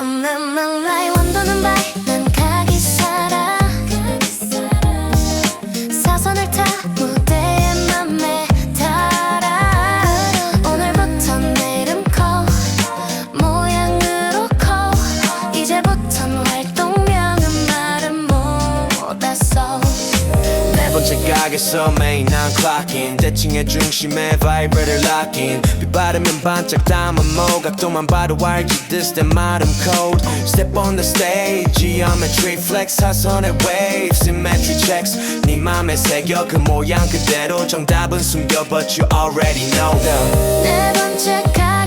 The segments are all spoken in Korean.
na na na 번째 가게서 메인 난 클락인 대칭의 중심에 바이브를 락인 비 바르면 반짝 담은 모각도만 봐도 알지 this 내 마름 code Step on the stage geometry flex 사선의 wave symmetry checks 네 맘에 새겨 그 모양 그대로 정답은 숨겨 but you already know them 네 번째 가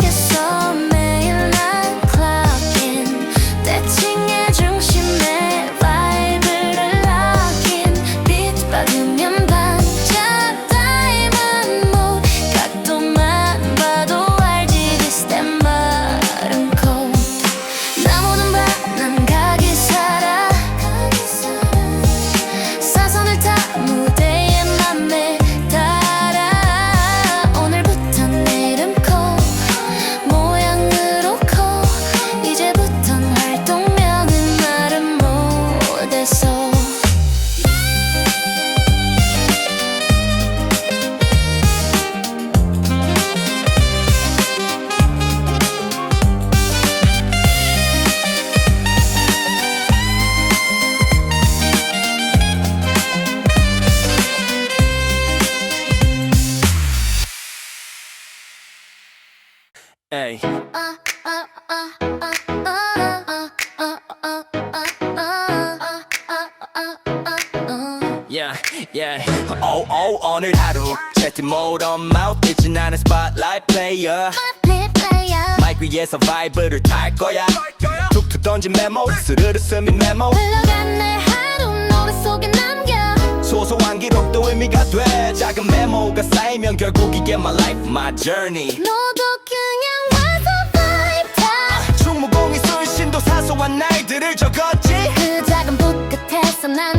오늘 하루 채팅 mode on mouth 잊지 않은 spotlight player. 마이크 위에서 바이브를 탈 거야. 툭툭 던진 메모 스르르 스민 메모 흘러간 내 하루 노래 속에 남겨. 소소한 기록도 의미가 돼. 작은 메모가 쌓이면 결국 이게 my life, my journey. 너도 그냥 와서 vibe 타. 충무공이 순신도 사소한 날들을 적었지. 그 작은 붓 끝에서 난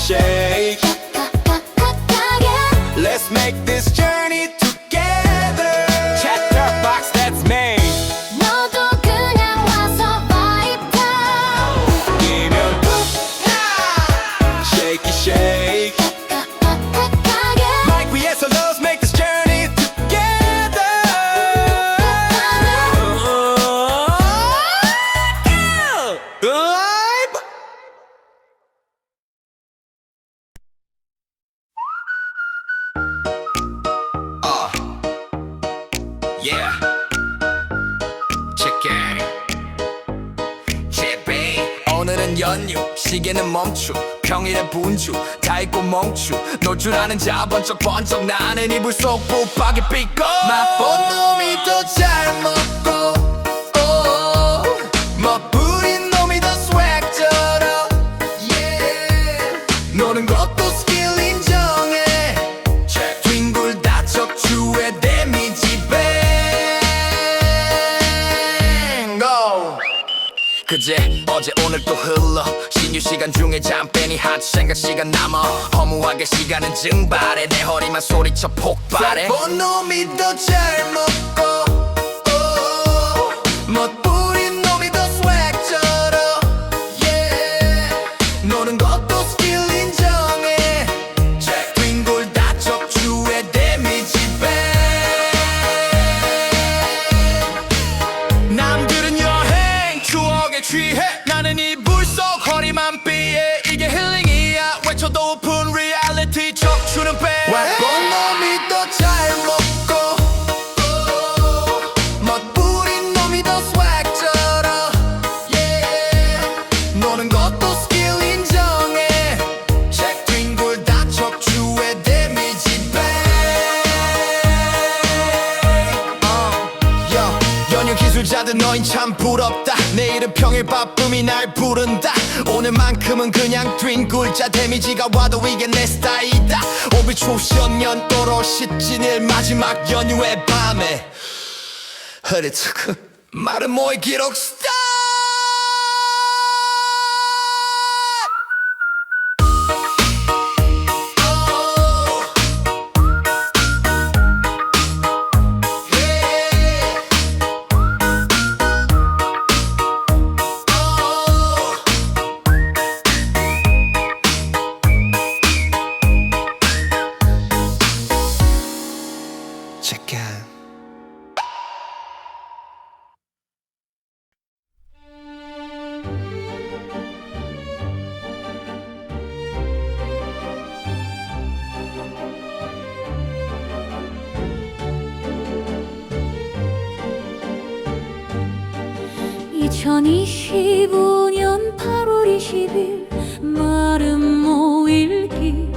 Shake 시계는 멈추. 평일에 분주. 다 있고 멈추. 놀줄 아는 자 번쩍 번쩍 나는 이불 속 붙박이 삐고. 맛본 놈이 더 잘 먹고 뱅고 그제 어제 오늘 또 흘러 신유 시간 중에 잠 빼니 핫 생각 시간 남아. 허무하게 시간은 증발해. 내 허리만 소리쳐 폭발해. 본 놈이 더 잘 먹고 오, 멋부린 놈이 더 swag처럼 yeah. 노는 것도 스킬 인정해. 뒹굴 다 척추에 데미지 뱅 남들은 여행 추억에 취해 나는 이 불 속 허리만 삐 가득 너인 참 부럽다. 내일은 평일 바쁨이 날 부른다. 오늘만큼은 그냥 뛴 굴자 데미지가 와도 이게 내 스타일이다. 오비 초시연 연도로 17일 마지막 연휴의 밤에. 흐릿 말은 모의 기록 스타 2025년 8월 20일 마른 모일기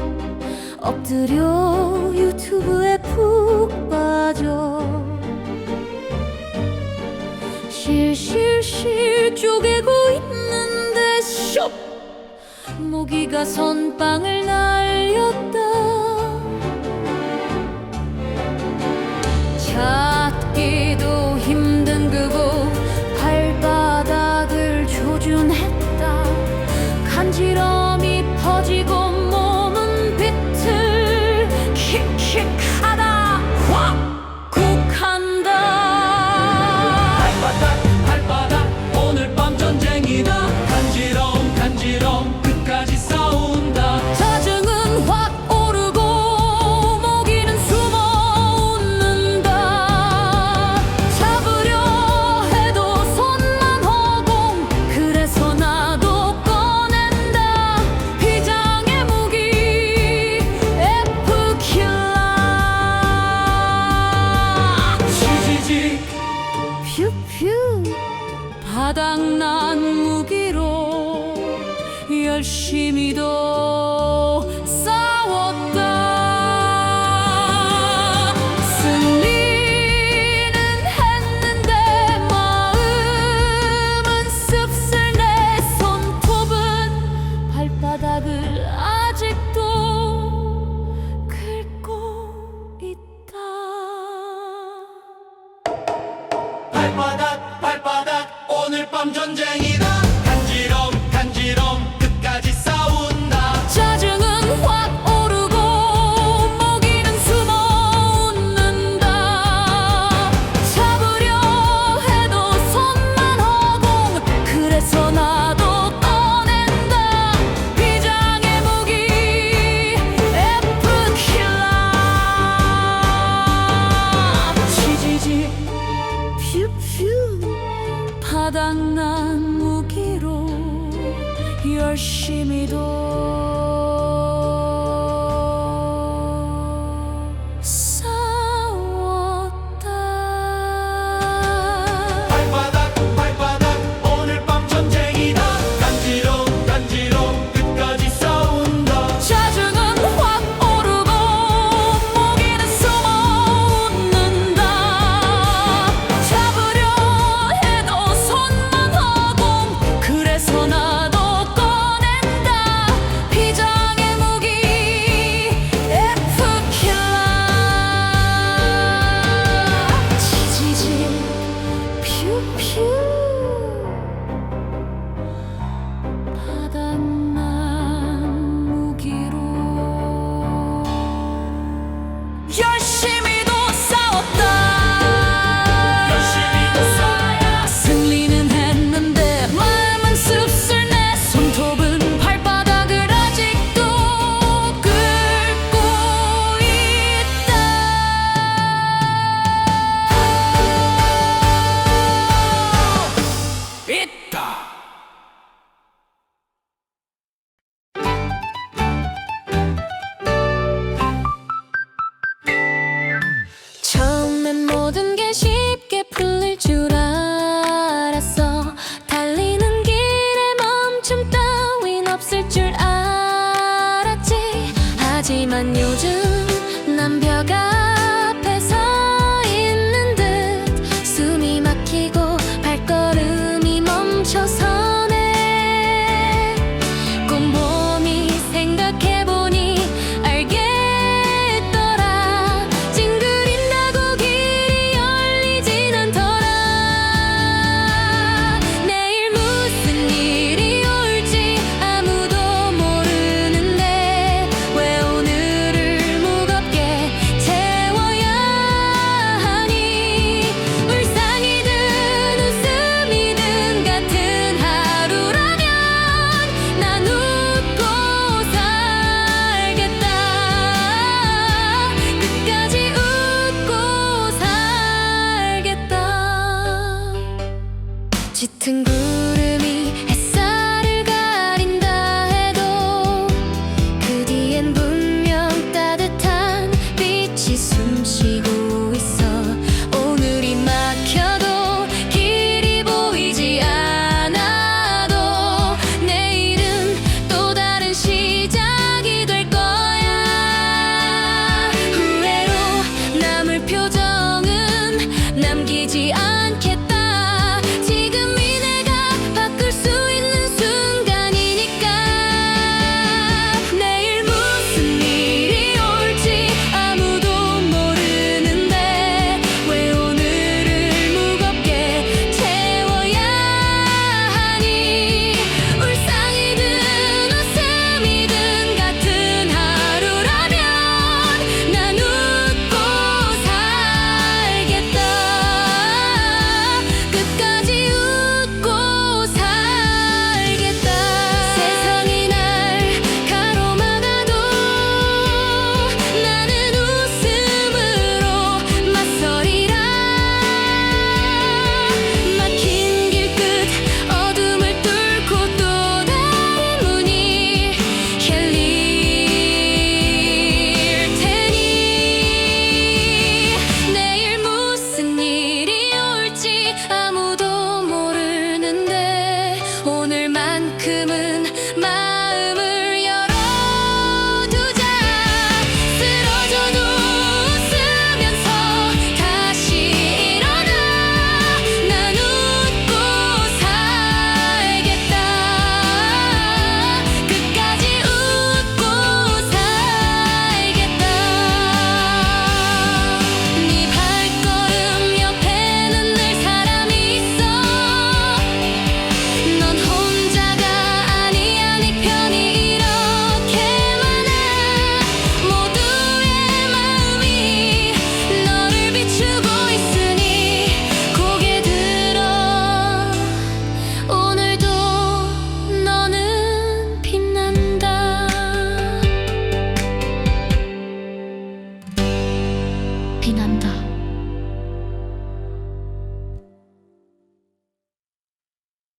엎드려 유튜브에 푹 빠져 실실실 쪼개고 있는데 숍! 모기가 선빵을 날렸다. 자 장난 무기로 열심히도